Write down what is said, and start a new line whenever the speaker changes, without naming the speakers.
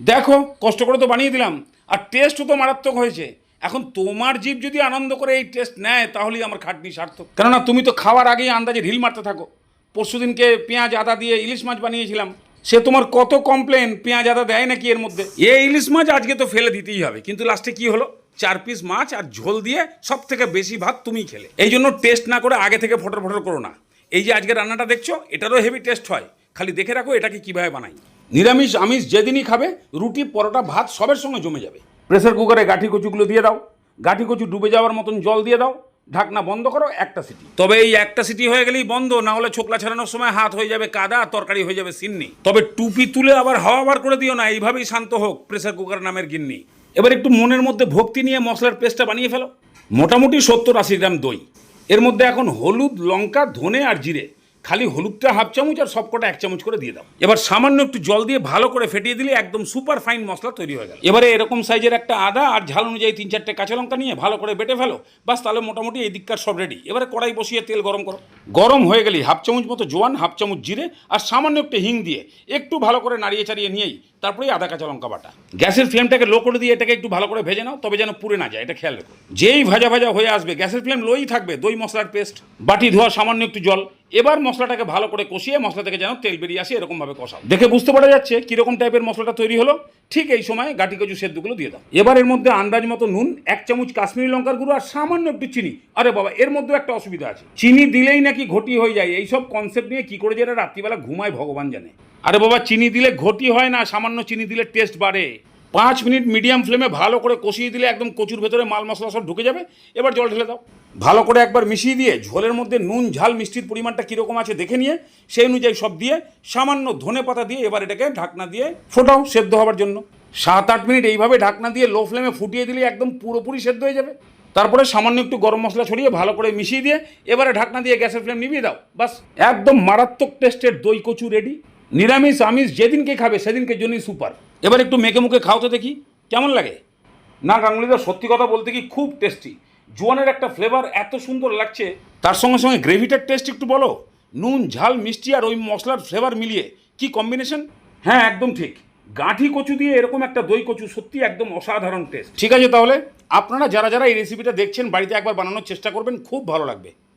দেখো, কষ্ট করে তো বানিয়ে দিলাম। আর টেস্টও তো মারাত্মক হয়েছে। এখন তোমার জীব যদি আনন্দ করে এই টেস্ট নেয়, তাহলেই আমার খাটনি সার্থক। কেননা তুমি তো খাওয়ার আগেই আন্দাজে ঢিল মারতে থাকো। পরশুদিনকে পেঁয়াজ আদা দিয়ে ইলিশ মাছ বানিয়েছিলাম। সে তোমার কত কমপ্লেন পেঁয়াজ আদা দেয় নাকি এর মধ্যে? এ ইলিশ মাছ আজকে তো ফেলে দিতেই হবে। কিন্তু লাস্টে কি হলো? চার পিস মাছ আর ঝোল দিয়ে সব থেকে বেশি ভাত তুমি খেলে। এই জন্য টেস্ট না করে আগে থেকে ফটর ফটর করো না। এই যে আজকে রান্নাটা দেখছ, এটারও হেভি টেস্ট হয়। খালি দেখে রাখো, এটাকে কীভাবে বানাই। নিরামিষ, আমিষ যেদিনই খাবে, রুটি, পরোটা, ভাত সবের সঙ্গে জমে যাবে। প্রেসার কুকারে গাঠি কচুগুলো দিয়ে দাও। গাঠি কচু ডুবে যাওয়ার মতন জল দিয়ে দাও। ঢাকনা বন্ধ করো, একটা সিটি। তবে এই একটা সিটি হয়ে গেলেই বন্ধ, না হলে ছোকলা ছাড়ানোর সময় হাত হয়ে যাবে কাদা, তরকারি হয়ে যাবে সিন্নি। তবে টুপি তুলে আবার হাওয়া বার করে দিও না, এইভাবেই শান্ত হোক প্রেসার কুকার নামের গিন্নি। এবার একটু মনের মধ্যে ভক্তি নিয়ে মশলার পেস্টটা বানিয়ে ফেলো। মোটামুটি সত্তর আশি গ্রাম দই। এর মধ্যে এখন হলুদ, লঙ্কা, ধনে আর জিরে। খালি হলুদটা হাফ চামচ আর সবকটা এক চামচ করে দিয়ে দাও। এবার সামান্য একটু জল দিয়ে ভালো করে ফেটিয়ে দিলে একদম সুপার ফাইন মশলা তৈরি হয়ে গেল। এবারে এরকম সাইজের একটা আদা আর ঝাল অনুযায়ী তিন চারটে কাঁচা লঙ্কা নিয়ে ভালো করে বেটে ফেলো বাস তাহলে মোটামুটি এই দিককার সব রেডি এবারে কড়াই বসিয়ে তেল গরম করো। গরম হয়ে গেলেই হাফ চামচ মতো জোয়ান হাফ চামচ জিরে আর সামান্য একটু হিং দিয়ে একটু ভালো করে নাড়িয়ে চাড়িয়ে নিয়েই তারপরেই আদা কাঁচা লঙ্কা বাটা। গ্যাসের ফ্লেমটাকে লো করে দিয়ে এটাকে একটু ভালো করে ভেজে নাও, তবে যেন পুড়ে না যায়, এটা খেয়াল রেখো। যেই ভাজা ভাজা হয়ে আসবে, গ্যাসের ফ্লেম লোই থাকবে, দই মশলার পেস্ট বাটি ধোয়া সামান্য একটু জল এবার মশলাটাকে ভালো করে কষিয়ে মশলা থেকে যেন তেল বেরিয়ে আসে, এরকমভাবে কষাও। দেখে বুঝতে পারা যাচ্ছে কীরকম টাইপের মশলাটা তৈরি হলো। ঠিক এই সময় গাটি কচু সেদ্ধগুলো দিয়ে দাও। এবার এর মধ্যে আন্দাজ মতো নুন, এক চামচ কাশ্মীরি লঙ্কার গুঁড়ো আর সামান্য একটু চিনি। আরে বাবা, এর মধ্যেও একটা অসুবিধা আছে। চিনি দিলেই নাকি ঘটি হয়ে যায়। এইসব কনসেপ্ট নিয়ে কি করে যে রাত্রিবেলা ঘুমায় ভগবান জানে। আরে বাবা, চিনি দিলে ঘটি হয় না, সামান্য চিনি দিলে টেস্ট বাড়ে। পাঁচ মিনিট মিডিয়াম ফ্লেমে ভালো করে কষিয়ে দিলে একদম কচুর ভেতরে মাল মশলা সব ঢুকে যাবে। এবার জল ঢেলে দাও। ভালো করে একবার মিশিয়ে দিয়ে ঝোলের মধ্যে নুন, ঝাল, মিষ্টির পরিমাণটা কীরকম আছে দেখে নিয়ে সেই অনুযায়ী সব দিয়ে সামান্য ধনে পাতা দিয়ে এবার এটাকে ঢাকনা দিয়ে ফোটাও সেদ্ধ হওয়ার জন্য। সাত আট মিনিট এইভাবে ঢাকনা দিয়ে লো ফ্লেমে ফুটিয়ে দিলে একদম পুরোপুরি সেদ্ধ হয়ে যাবে। তারপরে সামান্য একটু গরম মশলা ছড়িয়ে ভালো করে মিশিয়ে দিয়ে এবারে ঢাকনা দিয়ে গ্যাসের ফ্লেম নিভিয়ে দাও। বাস একদম মারাত্মক টেস্টের দই কচু রেডি নিরামিষ, আমিষ যেদিনকে খাবে, সেদিনকে জন্যই সুপার। এবার একটু মেখে মুখে খাও তো দেখি, কেমন লাগে? না, গাঙ্গুলিদা, সত্যি কথা বলতে কি খুব টেস্টি জোয়ানের একটা ফ্লেভার এত সুন্দর লাগছে, তার সঙ্গে সঙ্গে গ্রেভিটার টেস্ট একটু বলো। নুন, ঝাল, মিষ্টি আর ওই মশলার ফ্লেভার মিলিয়ে, কি কম্বিনেশন হ্যাঁ একদম ঠিক। গাঁঠি কচু দিয়ে এরকম একটা দই কচু সত্যি একদম অসাধারণ টেস্ট ঠিক আছে তাহলে, আপনারা যারা যারা এই রেসিপিটা দেখছেন, বাড়িতে একবার বানানোর চেষ্টা করবেন, খুব ভালো লাগবে।